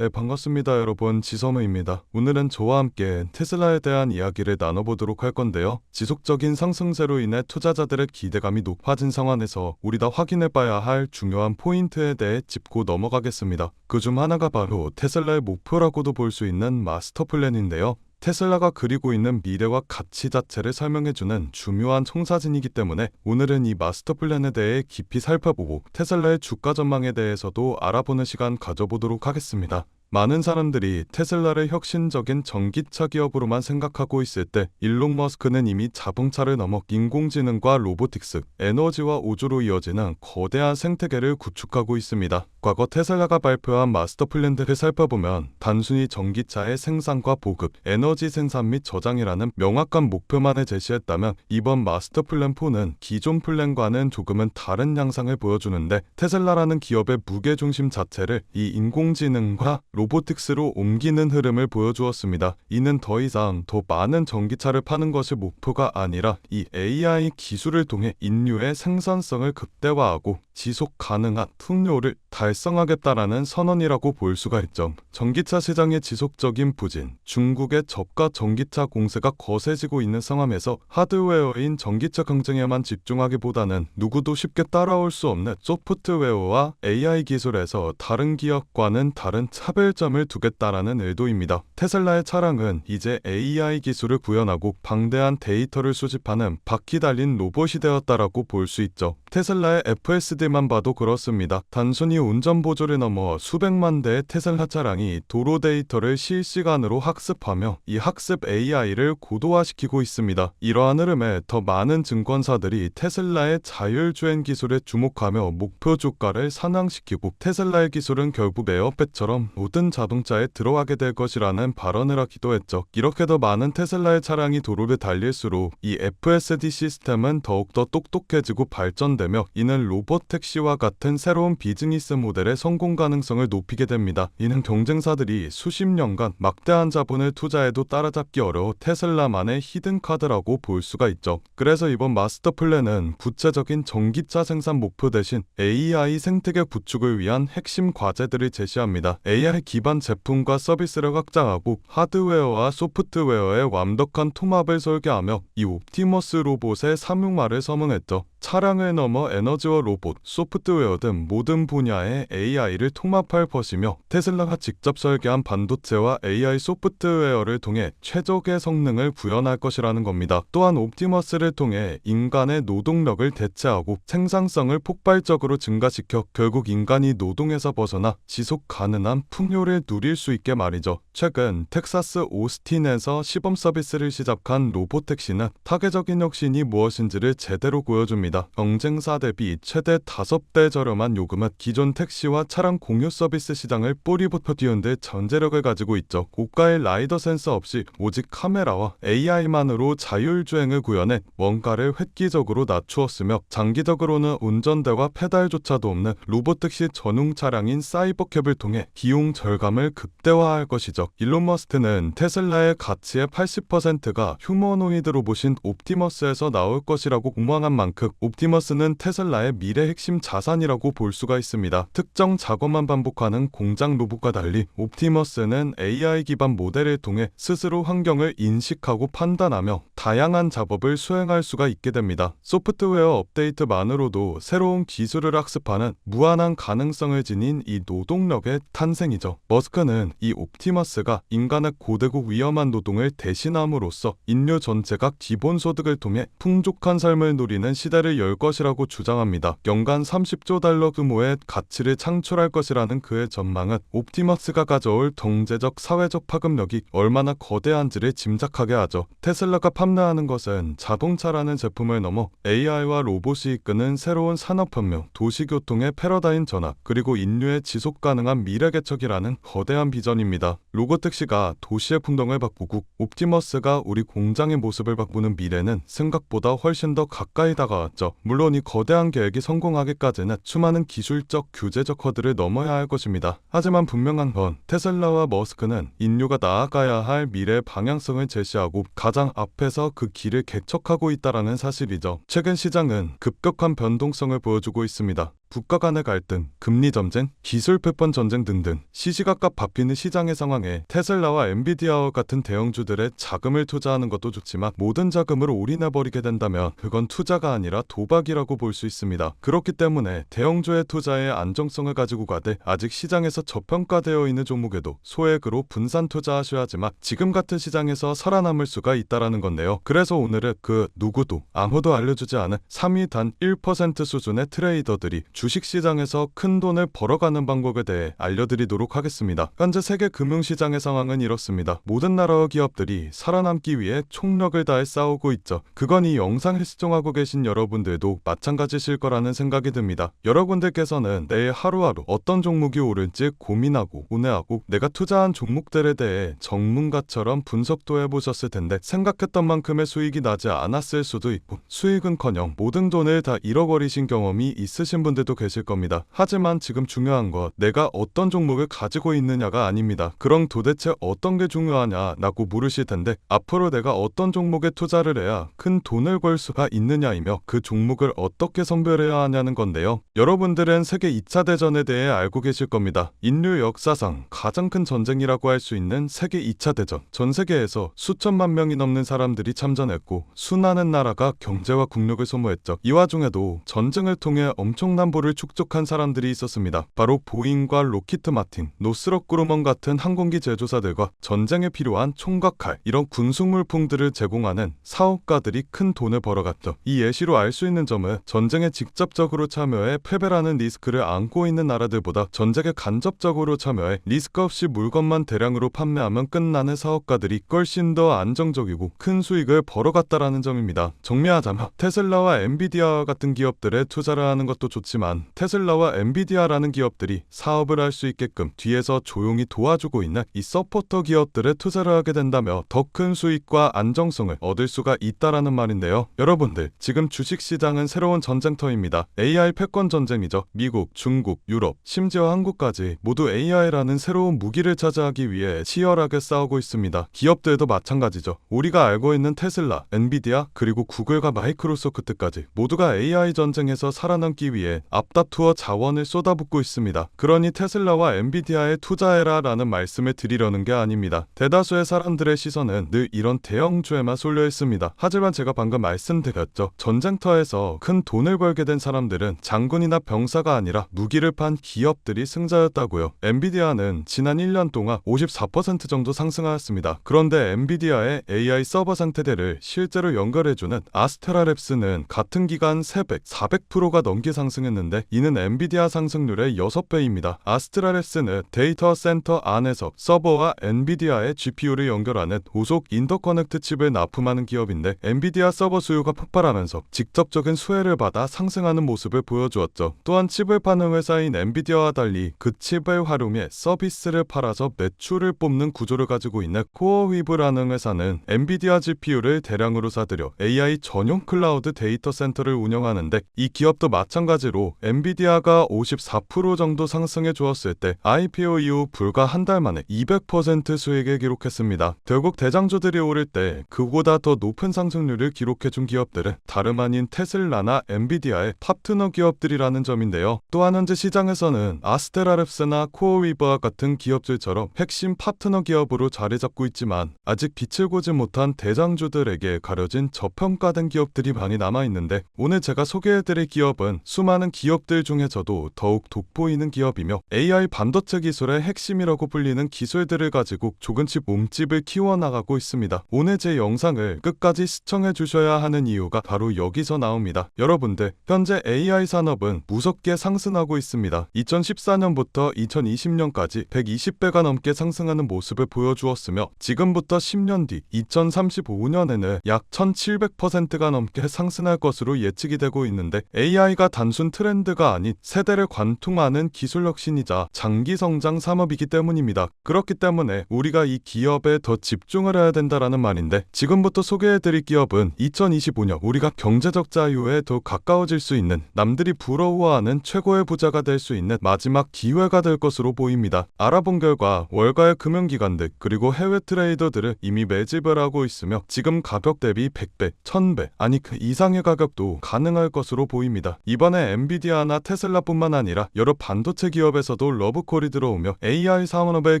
네, 반갑습니다, 여러분. 지섬우입니다. 오늘은 저와 함께 테슬라에 대한 이야기를 나눠보도록 할 건데요. 지속적인 상승세로 인해 투자자들의 기대감이 높아진 상황에서 우리 다 확인해봐야 할 중요한 포인트에 대해 짚고 넘어가겠습니다. 그중 하나가 바로 테슬라의 목표라고도 볼 수 있는 마스터 플랜인데요. 테슬라가 그리고 있는 미래와 가치 자체를 설명해주는 중요한 청사진이기 때문에 오늘은 이 마스터 플랜에 대해 깊이 살펴보고 테슬라의 주가 전망에 대해서도 알아보는 시간 가져보도록 하겠습니다. 많은 사람들이 테슬라를 혁신적인 전기차 기업으로만 생각하고 있을 때 일론 머스크는 이미 자동차를 넘어 인공지능과 로보틱스, 에너지와 우주로 이어지는 거대한 생태계를 구축하고 있습니다. 과거 테슬라가 발표한 마스터 플랜들을 살펴보면 단순히 전기차의 생산과 보급, 에너지 생산 및 저장이라는 명확한 목표만을 제시했다면 이번 마스터 플랜 4는 기존 플랜과는 조금은 다른 양상을 보여주는데 테슬라라는 기업의 무게 중심 자체를 이 인공지능과 로보틱스로 옮기는 흐름을 보여주었습니다. 이는 더 이상 더 많은 전기차를 파는 것이 목표가 아니라 이 AI 기술을 통해 인류의 생산성을 극대화하고 지속 가능한 풍요를 달성하겠다라는 선언이라고 볼 수가 있죠. 전기차 시장의 지속적인 부진, 중국의 저가 전기차 공세가 거세지고 있는 상황에서 하드웨어인 전기차 경쟁에만 집중하기보다는 누구도 쉽게 따라올 수 없는 소프트웨어와 AI 기술에서 다른 기업과는 다른 차별 점을 두겠다라는 의도입니다. 테슬라의 차량은 이제 AI 기술을 구현하고 방대한 데이터를 수집하는 바퀴 달린 로봇이 되었다라고 볼 수 있죠. 테슬라의 FSD만 봐도 그렇습니다. 단순히 운전 보조를 넘어 수백만 대의 테슬라 차량이 도로 데이터를 실시간으로 학습하며 이 학습 AI를 고도화시키고 있습니다. 이러한 흐름에 더 많은 증권사들이 테슬라의 자율주행 기술에 주목하며 목표 주가를 상향시키고 테슬라의 기술은 결국 에어백처럼 모든 자동차에 들어가게 될 것이라는 발언을 하기도 했죠. 이렇게 더 많은 테슬라의 차량이 도로를 달릴수록 이 FSD 시스템은 더욱더 똑똑해지고 발전 되며 이는 로봇 택시와 같은 새로운 비즈니스 모델의 성공 가능성을 높이게 됩니다. 이는 경쟁사들이 수십 년간 막대한 자본을 투자해도 따라잡기 어려워 테슬라만의 히든 카드라고 볼 수가 있죠. 그래서 이번 마스터 플랜은 구체적인 전기차 생산 목표 대신 AI 생태계 구축을 위한 핵심 과제들을 제시합니다. AI 기반 제품과 서비스를 확장하고 하드웨어와 소프트웨어의 완벽한 통합을 설계하며 이 옵티머스 로봇의 삼육마를 서명했죠. 차량을 넘어 에너지와 로봇, 소프트웨어 등 모든 분야의 AI를 통합할 것이며 테슬라가 직접 설계한 반도체와 AI 소프트웨어를 통해 최적의 성능을 구현할 것이라는 겁니다. 또한 옵티머스를 통해 인간의 노동력을 대체하고 생산성을 폭발적으로 증가시켜 결국 인간이 노동에서 벗어나 지속 가능한 풍요를 누릴 수 있게 말이죠. 최근 텍사스 오스틴에서 시범 서비스를 시작한 로보택시는 타개적인 혁신이 무엇인지를 제대로 보여줍니다. 경쟁사 대비 최대 5배 저렴한 요금은 기존 택시와 차량 공유 서비스 시장을 뿌리부터 띄운데 전제력을 가지고 있죠. 고가의 라이더 센서 없이 오직 카메라와 AI만으로 자율주행을 구현해 원가를 획기적으로 낮추었으며 장기적으로는 운전대와 페달조차도 없는 로보택시 전용 차량인 사이버캡을 통해 비용 절감을 극대화할 것이죠. 일론 머스크는 테슬라의 가치의 80%가 휴머노이드 로봇인 옵티머스에서 나올 것이라고 공망한 만큼 옵티머스는 테슬라의 미래 핵심 자산이라고 볼 수가 있습니다. 특정 작업만 반복하는 공장 로봇과 달리 옵티머스는 AI 기반 모델을 통해 스스로 환경을 인식하고 판단하며 다양한 작업을 수행할 수가 있게 됩니다. 소프트웨어 업데이트만으로도 새로운 기술을 학습하는 무한한 가능성을 지닌 이 노동력의 탄생이죠. 머스크는 이 옵티머스가 인간의 고되고 위험한 노동을 대신함으로써 인류 전체가 기본소득을 통해 풍족한 삶을 누리는 시대를 열 것이라고 주장합니다. 연간 30조 달러 규모의 가치를 창출할 것이라는 그의 전망은 옵티머스가 가져올 경제적 사회적 파급력이 얼마나 거대한지를 짐작하게 하죠. 테슬라가 판 매하는 것은 자동차라는 제품을 넘어 AI와 로봇이 이끄는 새로운 산업혁명, 도시교통의 패러다임 전환, 그리고 인류의 지속 가능한 미래 개척이라는 거대한 비전입니다. 로보택시가 도시의 풍경을 바꾸고 옵티머스가 우리 공장의 모습을 바꾸는 미래는 생각보다 훨씬 더 가까이 다가왔죠. 물론 이 거대한 계획이 성공하기까지는 수많은 기술적, 규제적 허들을 넘어야 할 것입니다. 하지만 분명한 건 테슬라와 머스크는 인류가 나아가야 할 미래 방향성을 제시하고 가장 앞에서 그 길을 개척하고 있다라는 사실이죠. 최근 시장은 급격한 변동성을 보여주고 있습니다. 국가 간의 갈등, 금리 전쟁, 기술 패권 전쟁 등등 시시각각 바뀌는 시장의 상황에 테슬라와 엔비디아와 같은 대형주들의 자금을 투자하는 것도 좋지만 모든 자금을 올인해버리게 된다면 그건 투자가 아니라 도박이라고 볼 수 있습니다. 그렇기 때문에 대형주의 투자의 안정성을 가지고 가되 아직 시장에서 저평가되어 있는 종목에도 소액으로 분산 투자하셔야지만 지금 같은 시장에서 살아남을 수가 있다라는 건데요. 그래서 오늘은 그 누구도 아무도 알려주지 않은 3위 단 1% 수준의 트레이더들이 주식시장에서 큰 돈을 벌어가는 방법에 대해 알려드리도록 하겠습니다. 현재 세계 금융시장의 상황은 이렇습니다. 모든 나라와 기업들이 살아남기 위해 총력을 다해 싸우고 있죠. 그건 이 영상을 시청하고 계신 여러분들도 마찬가지실 거라는 생각이 듭니다. 여러분들께서는 내일 하루하루 어떤 종목이 오를지 고민하고 고뇌하고 내가 투자한 종목들에 대해 전문가처럼 분석도 해보셨을 텐데 생각했던 만큼의 수익이 나지 않았을 수도 있고 수익은커녕 모든 돈을 다 잃어버리신 경험이 있으신 분들도 계실 겁니다. 하지만 지금 중요한 것 내가 어떤 종목을 가지고 있느냐가 아닙니다. 그럼 도대체 어떤 게 중요하냐라고 물으실 텐데 앞으로 내가 어떤 종목에 투자를 해야 큰 돈을 벌 수가 있느냐이며 그 종목을 어떻게 선별해야 하냐는 건데요. 여러분들은 세계 2차 대전에 대해 알고 계실 겁니다. 인류 역사상 가장 큰 전쟁이라고 할 수 있는 세계 2차 대전. 전 세계에서 수천만 명이 넘는 사람들이 참전했고 수많은 나라가 경제와 국력을 소모했죠. 이 와중에도 전쟁을 통해 엄청난 부를 축적한 사람들이 있었습니다. 바로 보잉과 로키트 마틴, 노스럽 그루먼 같은 항공기 제조사들과 전쟁에 필요한 총과 칼 이런 군수물품들을 제공하는 사업가들이 큰 돈을 벌어갔죠. 이 예시로 알 수 있는 점은 전쟁에 직접적으로 참여해 패배라는 리스크를 안고 있는 나라들보다 전쟁에 간접적으로 참여해 리스크 없이 물건만 대량으로 판매하면 끝나는 사업가들이 훨씬 더 안정적이고 큰 수익을 벌어갔다라는 점입니다. 정리하자면 테슬라와 엔비디아와 같은 기업들에 투자를 하는 것도 좋지만 테슬라와 엔비디아라는 기업들이 사업을 할 수 있게끔 뒤에서 조용히 도와주고 있는 이 서포터 기업들에 투자를 하게 된다면 더큰 수익과 안정성을 얻을 수가 있다라는 말인데요. 여러분들 지금 주식 시장은 새로운 전쟁터입니다. AI 패권 전쟁이죠. 미국, 중국, 유럽, 심지어 한국까지 모두 AI라는 새로운 무기를 차지하기 위해 치열하게 싸우고 있습니다. 기업들도 마찬가지죠. 우리가 알고 있는 테슬라, 엔비디아, 그리고 구글과 마이크로소프트까지 모두가 AI 전쟁에서 살아남기 위해 앞다투어 자원을 쏟아붓고 있습니다. 그러니 테슬라와 엔비디아에 투자해라라는 말씀을 드리려는 게 아닙니다. 대다수의 사람들의 시선은 늘 이런 대형주에만 쏠려 있습니다. 하지만 제가 방금 말씀드렸죠. 전쟁터에서 큰 돈을 벌게 된 사람들은 장군이나 병사가 아니라 무기를 판 기업들이 승자였다고요. 엔비디아는 지난 1년 동안 54% 정도 상승하였습니다. 그런데 엔비디아의 AI 서버 상태들을 실제로 연결해주는 아스테라 랩스는 같은 기간 300, 400%가 넘게 상승했는데 이는 엔비디아 상승률의 6배입니다. 아스테라랩스는 데이터 센터 안에서 서버와 엔비디아의 GPU를 연결하는 고속 인터커넥트 칩을 납품하는 기업인데 엔비디아 서버 수요가 폭발하면서 직접적인 수혜를 받아 상승하는 모습을 보여주었죠. 또한 칩을 파는 회사인 엔비디아와 달리 그 칩을 활용해 서비스를 팔아서 매출을 뽑는 구조를 가지고 있는 코어위브라는 회사는 엔비디아 GPU를 대량으로 사들여 AI 전용 클라우드 데이터 센터를 운영하는데 이 기업도 마찬가지로 엔비디아가 54% 정도 상승해 주었을 때 IPO 이후 불과 한 달 만에 200% 수익을 기록했습니다. 결국 대장주들이 오를 때 그보다 더 높은 상승률을 기록해 준 기업들은 다름 아닌 테슬라나 엔비디아의 파트너 기업들이라는 점인데요. 또한 현재 시장에서는 아스테라랩스나 코어위버와 같은 기업들처럼 핵심 파트너 기업으로 자리 잡고 있지만 아직 빛을 보지 못한 대장주들에게 가려진 저평가된 기업들이 많이 남아 있는데 오늘 제가 소개해드릴 기업은 수많은 기업들 중에서도 더욱 돋보이는 기업이며 AI 반도체 기술의 핵심이라고 불리는 기술들을 가지고 조금씩 몸집을 키워나가고 있습니다. 오늘 제 영상을 끝까지 시청해 주셔야 하는 이유가 바로 여기서 나옵니다. 여러분들 현재 AI 산업은 무섭게 상승하고 있습니다. 2014년부터 2020년까지 120배가 넘게 상승하는 모습을 보여주었으며 지금부터 10년 뒤 2035년에는 약 1700%가 넘게 상승할 것으로 예측이 되고 있는데 AI가 단순 트렌드 가 아닌 세대를 관통하는 기술 혁신이자 장기 성장 산업이기 때문입니다. 그렇기 때문에 우리가 이 기업에 더 집중을 해야 된다라는 말인데 지금부터 소개해드릴 기업은 2025년 우리가 경제적 자유에 더 가까워질 수 있는 남들이 부러워하는 최고의 부자가 될 수 있는 마지막 기회가 될 것으로 보입니다. 알아본 결과 월가의 금융기관들 그리고 해외 트레이더들은 이미 매집을 하고 있으며 지금 가격 대비 100배, 1000배 아니 그 이상의 가격도 가능할 것으로 보입니다. 이번에 엔비디아 엔비디아나 테슬라뿐만 아니라 여러 반도체 기업에서도 러브콜이 들어오며 AI 산업의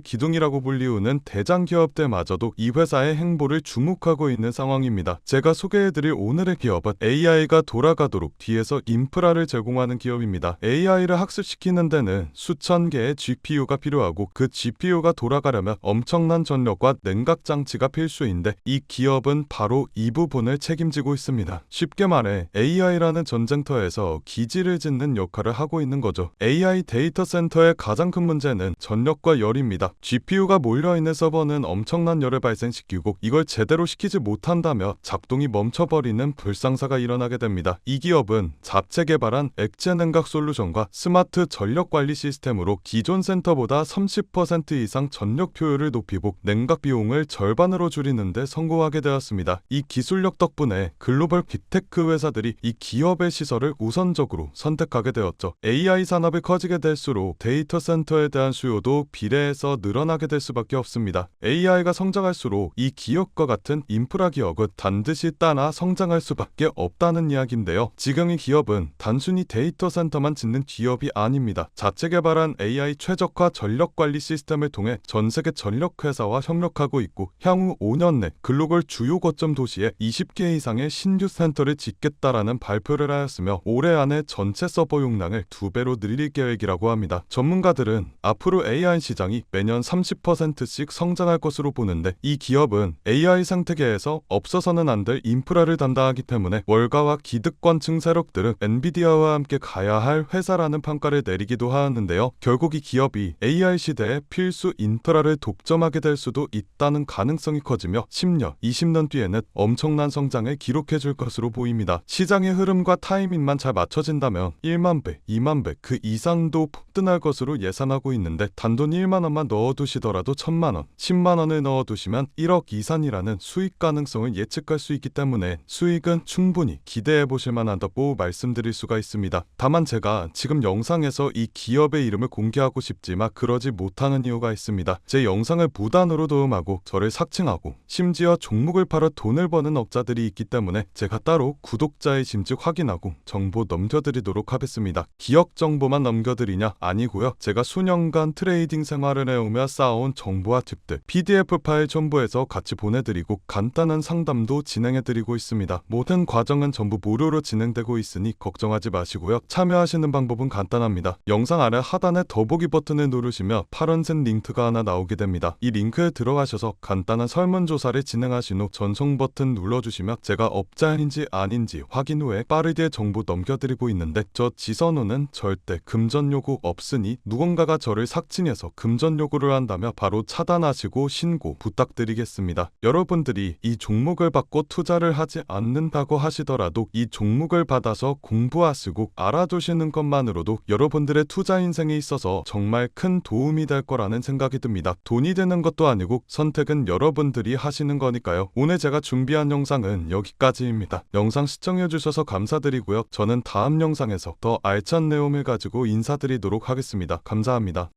기둥이라고 불리우는 대장 기업들마저도 이 회사의 행보를 주목하고 있는 상황입니다. 제가 소개해드릴 오늘의 기업은 AI가 돌아가도록 뒤에서 인프라를 제공하는 기업입니다. AI를 학습시키는 데는 수천 개의 GPU가 필요하고 그 GPU가 돌아가려면 엄청난 전력과 냉각 장치가 필수인데 이 기업은 바로 이 부분을 책임지고 있습니다. 쉽게 말해 AI라는 전쟁터에서 기지를 짓는 역할을 하고 있는 거죠. AI 데이터 센터의 가장 큰 문제는 전력과 열입니다. GPU가 몰려있는 서버는 엄청난 열을 발생시키고 이걸 제대로 시키지 못한다며 작동이 멈춰버리는 불상사가 일어나게 됩니다. 이 기업은 자체 개발한 액체 냉각 솔루션과 스마트 전력 관리 시스템으로 기존 센터보다 30% 이상 전력 효율을 높이고 냉각 비용을 절반으로 줄이는데 성공하게 되었습니다. 이 기술력 덕분에 글로벌 빅테크 회사들이 이 기업의 시설을 우선적으로 선택 하게 되었죠. AI 산업이 커지게 될수록 데이터 센터에 대한 수요도 비례해서 늘어나게 될 수밖에 없습니다. AI가 성장할수록 이 기업과 같은 인프라 기업은 반드시 따라 성장할 수밖에 없다는 이야기인데요. 지금 이 기업은 단순히 데이터 센터만 짓는 기업이 아닙니다. 자체 개발한 AI 최적화 전력 관리 시스템을 통해 전 세계 전력 회사와 협력하고 있고 향후 5년 내 글로벌 주요 거점 도시에 20개 이상의 신규 센터를 짓겠다라는 발표를 하였으며 올해 안에 전체 서버 용량을 두 배로 늘릴 계획이라고 합니다. 전문가들은 앞으로 AI 시장이 매년 30%씩 성장할 것으로 보는데 이 기업은 AI 생태계에서 없어서는 안 될 인프라를 담당하기 때문에 월가와 기득권층 세력들은 엔비디아와 함께 가야 할 회사라는 평가를 내리기도 하였는데요. 결국 이 기업이 AI 시대에 필수 인프라를 독점하게 될 수도 있다는 가능성이 커지며 10년, 20년 뒤에는 엄청난 성장을 기록해 줄 것으로 보입니다. 시장의 흐름과 타이밍만 잘 맞춰진다면 1만 배, 2만 배, 그 이상도 폭등할 것으로 예상하고 있는데 단돈 1만 원만 넣어두시더라도 1천만 원, 10만 원을 넣어두시면 1억 이상이라는 수익 가능성을 예측할 수 있기 때문에 수익은 충분히 기대해 보실 만하다고 말씀드릴 수가 있습니다. 다만 제가 지금 영상에서 이 기업의 이름을 공개하고 싶지만 그러지 못하는 이유가 있습니다. 제 영상을 무단으로 도움하고 저를 삭칭하고 심지어 종목을 팔아 돈을 버는 업자들이 있기 때문에 제가 따로 구독자의 짐즉 확인하고 정보 넘겨드리도록 하겠습니다. 기업 정보만 넘겨드리냐? 아니고요. 제가 수년간 트레이딩 생활을 해오며 쌓아온 정보와 팁들 PDF 파일 첨부해서 같이 보내드리고 간단한 상담도 진행해드리고 있습니다. 모든 과정은 전부 무료로 진행되고 있으니 걱정하지 마시고요. 참여하시는 방법은 간단합니다. 영상 아래 하단에 더보기 버튼을 누르시면 파란색 링크가 하나 나오게 됩니다. 이 링크에 들어가셔서 간단한 설문조사를 진행하신 후 전송 버튼 눌러주시면 제가 업자인지 아닌지 확인 후에 빠르게 정보 넘겨드리고 있는데 저 지선호는 절대 금전 요구 없으니 누군가가 저를 삭칭해서 금전 요구를 한다며 바로 차단하시고 신고 부탁드리겠습니다. 여러분들이 이 종목을 받고 투자를 하지 않는다고 하시더라도 이 종목을 받아서 공부하시고 알아두시는 것만으로도 여러분들의 투자 인생에 있어서 정말 큰 도움이 될 거라는 생각이 듭니다. 돈이 되는 것도 아니고 선택은 여러분들이 하시는 거니까요. 오늘 제가 준비한 영상은 여기까지입니다. 영상 시청해주셔서 감사드리고요. 저는 다음 영상에서 더 알찬 내용을 가지고 인사드리도록 하겠습니다. 감사합니다.